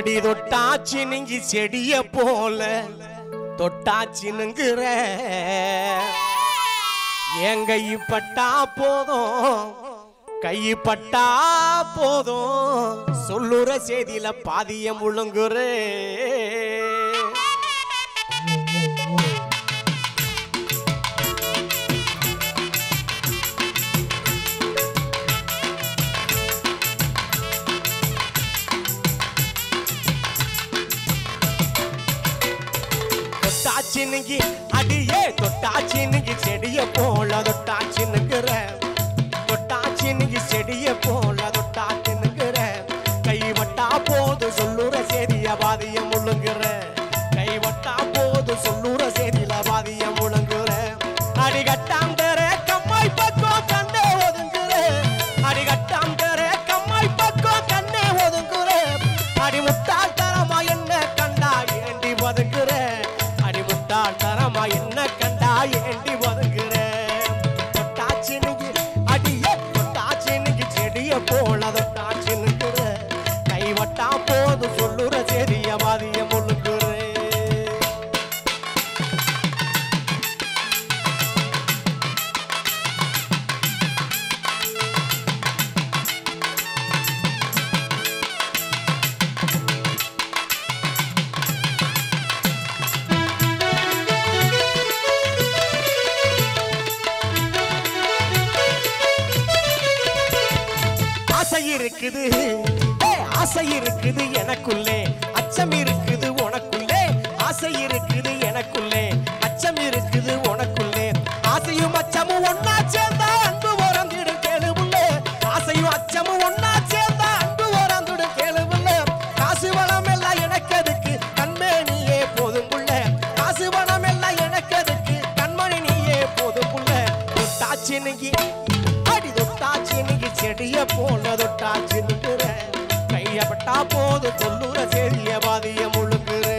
அடி தொட்டாச்சு நீங்கி செடிய போல. தொட்டாச்சினுங்கிற என் பட்டா போதும்? கை பட்டா போதும்? சொல்லுற செய்தியில பாதியம் முழுங்குறே தொட்டாச்சினுங்கி அடியே தொட்டாச்சினுங்கி செடிய போல தொட்டாச்சினுங்கிற. தொட்டாச்சினுங்கி செடிய போல தொட்டாச்சினுங்கிற. கைவட்டா போது சொல்லுற செய்திய பாதியம் முழுங்குற. கைவட்டா போது சொல்லுற செய்தியில பாதியம் முழுங்குற. அடிகட்டாண்ட இருக்குது. ஆசை இருக்குது எனக்குள்ளே. அச்சம் இருக்குது உனக்குள்ளே. ஆசை இருக்குது எனக்குள்ளே. அச்சம் இருக்குது உனக்குள்ளே. ஆசையும் அச்சமும் ஒன்னாச்சே கையப்பட்டா போது சொல்லுற செல்லிய பாதிய முழுங்குறே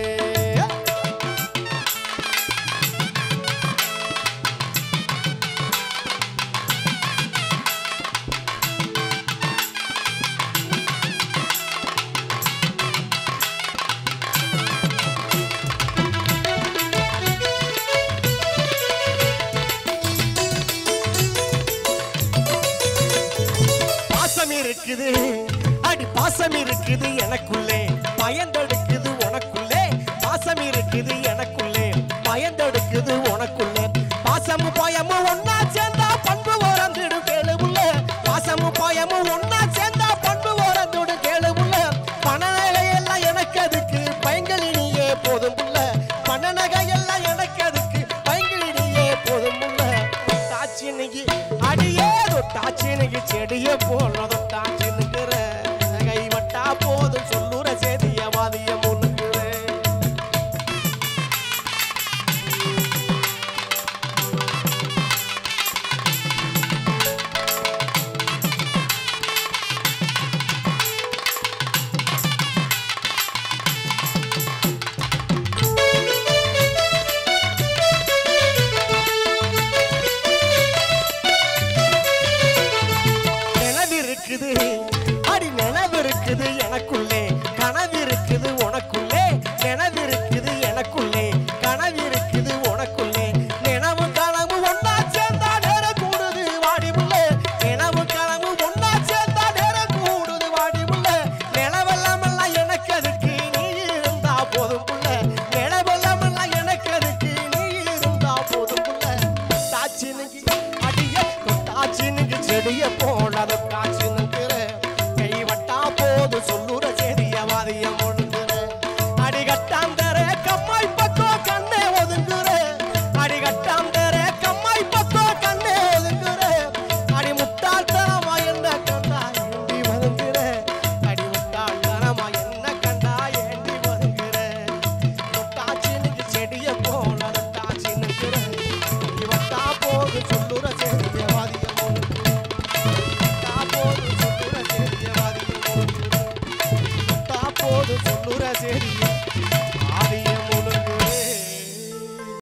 இருக்குது. அடி பாசம் இருக்குது எனக்குள்ளே. பயந்தெடுக்குது உனக்குள்ளே. பாசம் இருக்குது எனக்குள்ளே. பயந்தெடுக்குது உனக்குள்ளே. பாசமும் பயமும் ஒன்னா சேர்ந்தா பண்பு ஓரந்துடு கேளு உள்ள பாசமும் பயமும் ஒன்னா சேர்ந்தா பண்பு ஓரந்துடு கேளு உள்ள பண நகையெல்லாம் எனக்கு அதுக்கு பயங்களினியே போதும் உள்ள பண நகையெல்லாம் எனக்கு அதுக்கு பயங்களினியே போதும் உள்ள தொட்டாச்சினுக்கு அடியே தொட்டாச்சினுக்கு செடியே போல தொட்டாச்சினுக்கிற போதும் சொல்லுற செய்திய செடிய போல தொட்டாச்சி